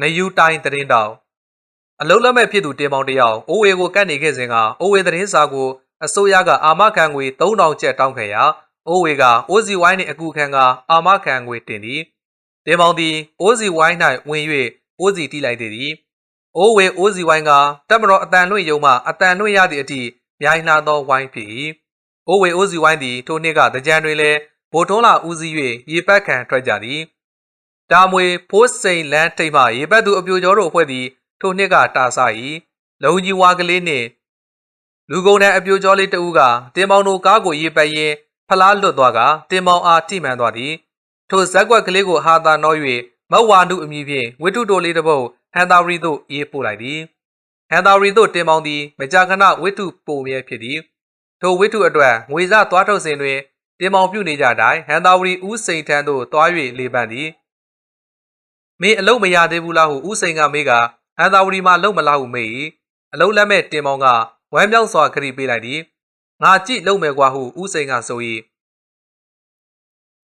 နယူးတိုင်းသတင်းတောင်အလုံးလက်မဲ့ဖြစ်သူတင်မောင်တယောက်အိုဝေကိုကတ်နေခဲ့စဉ်ကအိုဝေသတင်းစာကိုအစိုးရကအာမခံငွေ3000ကျပ်တောင်းခဲ့ရာအိုဝေကအိုစီဝိုင်းနှင့်အကူခံကအာမခံငွေတင်သည်တင်မောင်သည်အိုစီဝိုင်း၌ဝင်၍အိုစီတီးလိုက်သည်အိုဝေအိုစီဝိုင်းကတက်မတော်အတန်လွင့်ယုံမှအတန်လွင့်ရသည့်အထိမြိုင်လာသောဝိုင်းဖြစ်၏အိုဝေအိုစီဝိုင်းသည်ထိုနှစ်ကတကြံတွင်လည်းဗိုလ်ထွန်းလာဦးစီး၍ရေပတ်ခံထွက်ကြသည် တာမွေဖိုးစိန်လန်းထိပ်မှရေပတ်သူအပြိုကျော်တို့အဖွဲ့သည်ထိုနှစ်ကတာဆ၏လုံကြီးဝါကလေးနှင့်လူကုန်တဲ့အပြိုကျော်လေးတဦးကတင်မောင်တို့ကားကိုရေပတ်ရင်းဖလားလွတ်သွားကတင်မောင်အားထိမှန်သွားသည်ထိုဇက်ကွက်ကလေးကိုဟာသာနှော၍မဝါနုအမည်ဖြင့်ဝိတုတိုလေးတစ်ပုဒ်ဟန်တာရီသို့ရေးပို့လိုက်သည်ဟန်တာရီသို့တင်မောင်သည်မကြာခဏဝိတုပိုမြဲဖြစ်သည်ထိုဝိတုအတွက်ငွေစသွားထုတ်စဉ်တွင်တင်မောင်ပြုနေကြတိုင်းဟန်တာရီဦးစိန်ထန်းသို့သွား၍လေပန်းသည် မင်းအလုံးမရသေးဘူးလားဟုဦးစိန်ကမေးကဟန်တာရီမှလုံးမလားဟုမေး၏အလုံးလက်မဲ့တင်မောင်ကဝမ်းမြောက်စွာခရီးပေးလိုက်သည်ငါကြည့်လုံးမယ်ကွာဟုဦးစိန်ကဆို၏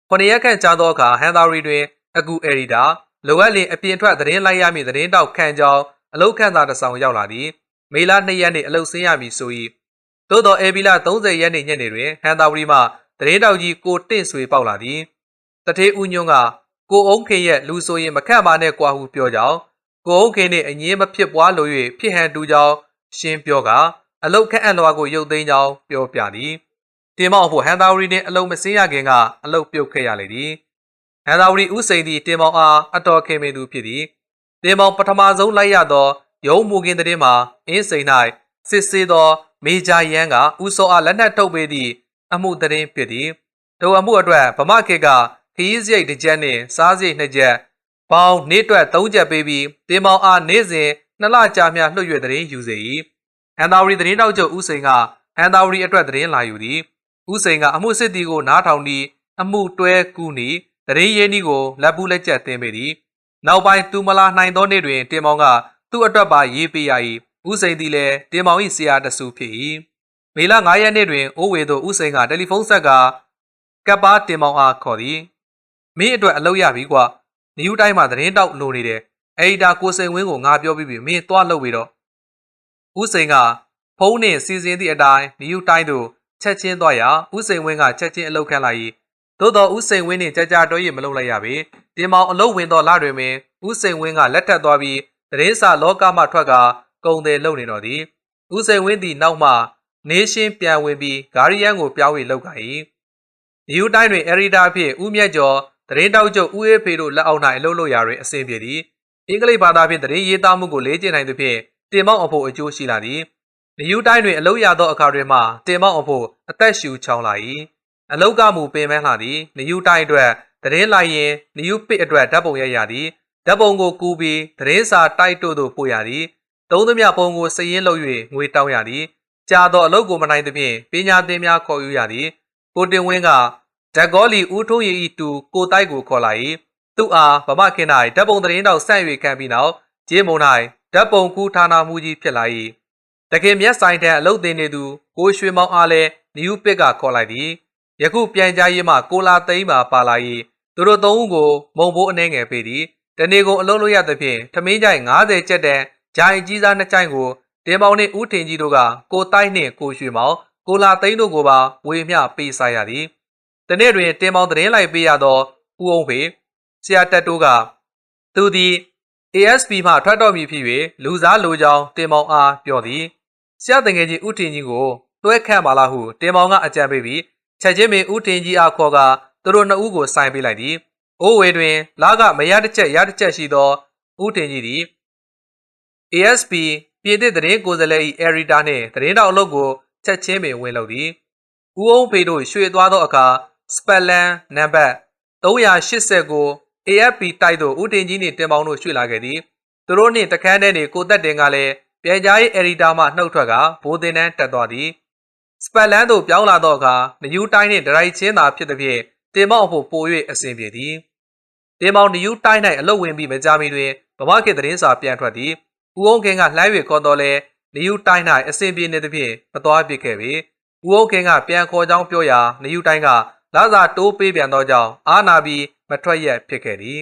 ခொနရက်ခန့်ကြာသောအခါဟန်တာရီတွင်အကူအရီတာလိုအပ်လျင်အပြင်ထွက်သတင်းလိုက်ရမည့်သတင်းတောက်ခန့်ကြောင်းအလုတ်ခန့်သာတစ်ဆောင်ရောက်လာသည်မေလ2ရက်နေ့အလုတ်ဆင်းရမည်ဆို၏သို့သောအေဘီလာ30ရက်နေ့ညနေတွင်ဟန်တာဝရီမှသတင်းတောက်ကြီးကိုတင့်ဆွေပေါက်လာသည်တထေးဦးညွန့်က ကိုအုံးခင်ရဲ့လူဆိုရင်မခန့်ပါနဲ့ကွာဟုပြောကြောင်းကိုအုံးခင်နှင့်အငင်းမဖြစ်ပွားလို၍ဖြစ်ဟန်တူကြောင်းရှင်းပြောကအလုတ်ခန့်အလွားကိုရုပ်သိမ်းကြောင်းပြောပြသည်တင်မောက်ဖို့ဟန်တာဝရီနှင့်အလုတ်မစင်းရခင်ကအလုတ်ပြုတ်ခဲ့ရလေသည်ဟန်သာဝရီဦးစိန်သည်တင်မောင်အားအတော်ခင်မင်သူဖြစ်သည်တင်မောင်ပထမဆုံးလိုက်ရသောရုံးမူကင်းတဲ့မှာအင်းစိန်၌စစ်ဆေးသောမေဂျာရန်ကဦးစောအားလက်နက်ထုတ်ပေးသည့်အမှုတရင်ဖြစ်သည်ထိုအမှုအတွက်ဗမာခေတ်က ခရီးစရိတ်တစ်ချက်နှင့်စားစရိတ်နှစ်ချက်ပေါင်းနေ့အတွက်၃ချက်ပေးပြီးတင်မောင်အားနေ့စဉ်နှစ်လကြာမြလွှတ်ရွက်တဲ့ယူစေ၏ဟန်သာဝရီသတင်းတောက်ချုပ်ဦးစိန်ကဟန်သာဝရီအတွက်သတင်းလာယူသည်ဦးစိန်ကအမှုစစ်တီကိုနားထောင်ပြီးအမှုတွဲကူးနီတရင်ရင်းဤကိုလက်ပူးလက်ကျက်တင်ပေသည်နောက်ပိုင်းသူမလာနိုင်သောနေ့တွင်တင်မောင်ကသူ့အတွက်ပါရေးပေးရ၏ဥစိန်သည်လည်းတင်မောင်၏ဆရာတဆူဖြစ်၏မေလ9ရက်နေ့တွင်အိုးဝေသို့ဥစိန်ကတယ်လီဖုန်းဆက်ကကပ်ပါတင်မောင်အားခေါ်သည် မင်းအတွက်အလုပ်ရပြီကွာနယူးတိုင်းမှာသတင်းတောက်လိုနေတယ်အဲ့ဒီတာကိုစိန်ဝင်းကိုငါပြောပြီးပြီမင်းသွားလုပ်ပြီတော့ဥစိန်ကဖုန်းနှင့်စီစဉ်သည့်အတိုင်းနယူးတိုင်းသို့ချက်ချင်းသွားရာဥစိန်ဝင်းကချက်ချင်းအလုပ်ခန့်လိုက်၏သို့တော်ဦးစိန်ဝင်းနှင့်ကြာကြာတော့ရမလုပ်လိုက်ရပေတင်မောင်အလုတ်ဝင်တော်လာတွင်ပင်ဦးစိန်ဝင်းကလက်ထပ်သွားပြီးတရင်စာလောကမှထွက်ကကုံတယ်လုံနေတော်သည်ဦးစိန်ဝင်းသည်နောက်မှနေရှင်းပြန်ဝင်ပြီးဂါရီယန်ကိုပြောင်း၍လောက်က၏ဒီယူတိုင်းတွင်အရီတာဖြင့်ဦးမြတ်ကျော် တရင်တောက်ကျုပ်ဦးအေးဖေတို့လက်အောက်၌အလုပ်လုပ်ရာတွင်အဆင်ပြေသည်အင်္ဂလိပ်ဘာသာဖြင့်တရင်ရေးသားမှုကိုလေ့ကျင့်နိုင်သဖြင့်တင်မောင်အဖို့အကျိုးရှိလာသည်ဒီယူတိုင်းတွင်အလုပ်ရသောအခါတွင်မှတင်မောင်အဖို့အသက်ရှူချောင်းလာ၏အလောက်ကမူပင်မလှသည်နယူးတိုင်းအတွက်သတင်းလိုက်ရင်နယူးပစ်အတွက်ဓာတ်ပုံရိုက်ရသည်ဓာတ်ပုံကိုကူးပြီးသတင်းစာတိုက်တို့သို့ပို့ရသည်သုံးသမျှပုံကိုစည်ရင်းလုပ်၍ငွေတောင်းရသည်ကြာသောအလုပ်ကိုမနိုင်သဖြင့်ပညာသင်များခေါ်ယူရသည်ကိုတင်ဝင်းက ဓာတ်ကောလီဦးထုံးရည်ဤတူကိုတိုက်ကိုခေါ်လာ၏သူအားဗမခင်၌ဓာတ်ပုံသတင်းတောက်ဆန့်၍ခံပြီးနောက်ကျေးမုံ၌ဓာတ်ပုံကူးဌာနမှုကြီးဖြစ်လာ၏တခင်မျက်ဆိုင်တန်အလုပ်သင်နေသူကိုရွှေမောင်အားလည်းနယူးပစ်ကခေါ်လိုက်သည်ယခုပြန်ကြားရေးမှကိုလာသိန်းပါပါလာ၏သူတို့သုံးဦးကိုမုံဘိုးအနှဲငယ်ပေးသည်တနေ့ကုန်အလုံးလို့ရသဖြင့်ထမင်းကြိုင်90ကျက်တန်ဂျိုင်ကြီးစားနှစ်ကြိုင်ကိုတင်ပေါင်းနှင့်ဦးထင်ကြီးတို့ကကိုတိုက်နှင့်ကိုရွှေမောင်ကိုလာသိန်းတို့ကိုပါဝေမျှပေးစားရသည် တနေ့တွင်တင်ပေါင်းသတင်းလိုက်ပေးရသောဦးအောင်ဖေဆရာတက်တိုးကသူသည် ASP မှထွက်တော်မူဖြစ်၍လူစားလိုကြောင်းတင်ပေါင်းအားပြောသည်ဆရာတငယ်ချင်းဦးထင်ကြီးကိုတွဲခန့်ပါလားဟုတင်ပေါင်းကအကြံပေးပြီးချက်ချင်းပင်ဦးတင်ကြီးအားခေါ်ကသူတို့နှစ်ဦးကိုစိုင်းပေးလိုက်သည်။အိုးဝေတွင်လာကမရတစ်ချက်ရတစ်ချက်ရှိသောဦးတင်ကြီးသည် ASP ပြည်သစ်သတင်းကိုယ်စားလှယ်၏အရီတာနှင့်သတင်းတော်အလုပ်ကိုချက်ချင်းပင်ဝင်လုပ်သည်။ဦးအောင်ဖေတို့ရွှေသွားသောအခါ စပက်လန်နံပါတ်380ကို AFP တိုက်သို့ဦးတင်ကြီးနှင့်တင်ပေါင်းတို့ရွှေ့လာခဲ့သည်။သူတို့နှင့်တခန်းထဲနှင့်ကိုသက်တင်ကလည်းပြန်ကြားရေးအရီတာမှနှုတ်ထွက်ကဘိုးတင်တန်းတက်သွားသည်။စပတ်လန်းသို့ပြောင်းလာသောအခါနယူးတိုင်းနှင့်ဒရိုက်ချင်းသာဖြစ်သည်ဖြင့်တင်မောက်ဖို့ပို၍အဆင်ပြေသည်တင်မောင်နယူးတိုင်း၌အလုတ်ဝင်ပြီးမကြမီတွင်ဗမာခေတ်သတင်းစာပြန်ထွက်သည်ဦးအောင်ခင်ကလှမ်း၍ခေါ်တော်လဲနယူးတိုင်း၌အဆင်ပြေနေသည်ဖြင့်မသွားပြစ်ခဲ့ပေဦးအောင်ခင်ကပြန်ခေါ်ကြောင်းပြောရာနယူးတိုင်းက လာစာတိုးပေးပြန်သောကြောင့်အာနာပြီးမထွက်ရက်ဖြစ်ခဲ့သည်